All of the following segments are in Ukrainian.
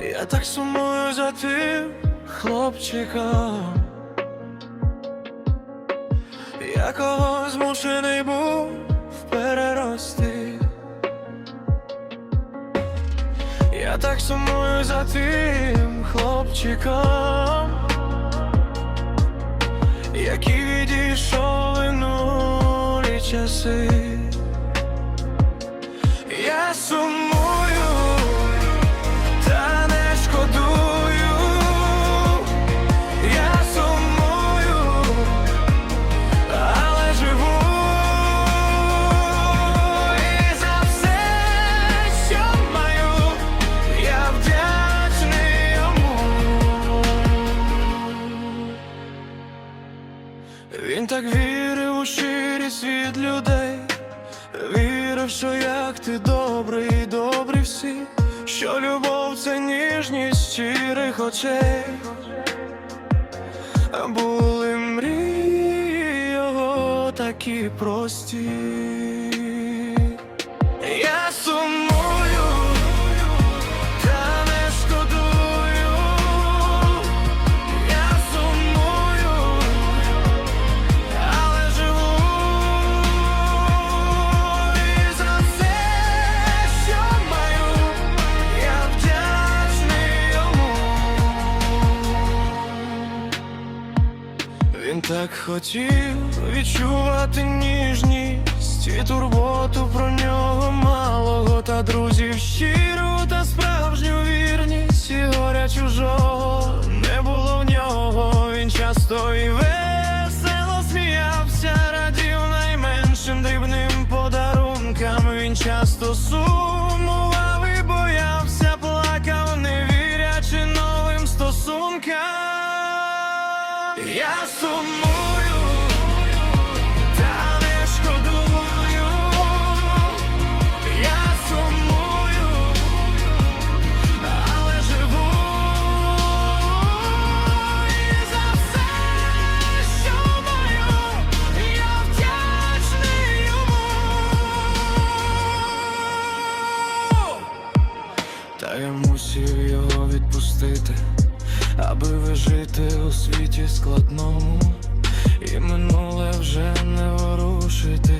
Я так сумую за тим хлопчиком, якого змушений був перерости. Я так сумую за тим хлопчиком, який відійшов минулі часи. Я сумую, Так вірив у щирість від людей, вірив, що як ти добрий, добрий всі, що любов це ніжність щирих очей. Були мрії його такі прості. Хотів відчувати ніжність і турботу про нього малого та друзів щиру та справжню вірність і горя чужого не було в нього. Він часто і весело сміявся, радів найменшим дрібним подарункам. Він часто сумував і боявся, плакав, не вірячи новим стосункам. Я сумую, я його відпустити, аби вижити у світі складному, і минуле вже не ворушити,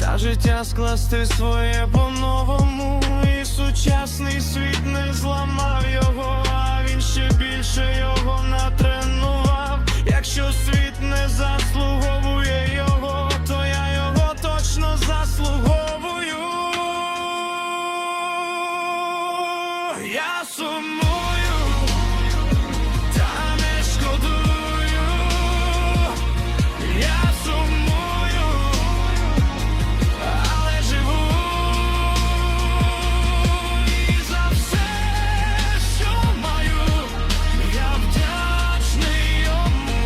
та життя скласти своє по-новому, і сучасний світ не зламав сумую, та не шкодую, я сумую, але живу. І за все, що маю, я вдячний йому,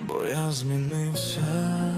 бо я змінився.